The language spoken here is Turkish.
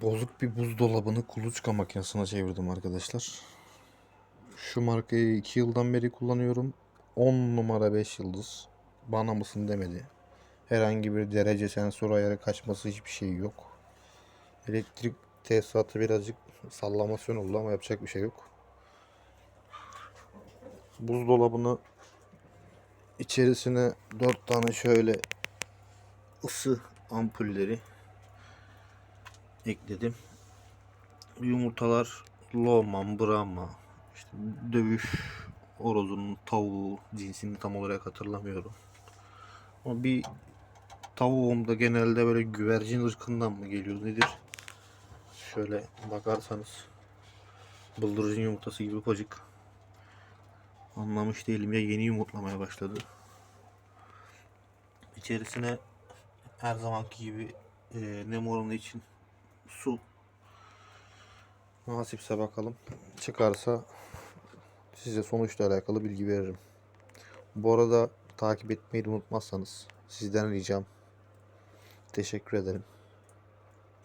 Bozuk bir buzdolabını kuluçka makinesine çevirdim arkadaşlar. Şu markayı 2 yıldan beri kullanıyorum. 10 numara 5 yıldız. Bana mısın demedi. Herhangi bir derece sensör ayarı kaçması hiçbir şey yok. Elektrik tesisatı birazcık sallamasyon oldu ama yapacak bir şey yok. Buzdolabını içerisine 4 tane şöyle ısı ampulleri ekledim. Yumurtalar Lohman, Brahma, işte dövüş orozunun tavuğu cinsini tam olarak hatırlamıyorum. Ama bir tavuğumda genelde böyle güvercin ırkından mı geliyor nedir? Şöyle bakarsanız bıldırcın yumurtası gibi ufacık. Anlamış değilim ya yeni yumurtlamaya başladı. İçerisine her zamanki gibi e, nem oranı için su. Nasipse bakalım. Çıkarsa size sonuçla alakalı bilgi veririm. Bu arada takip etmeyi unutmazsanız sizden ricam. Teşekkür ederim.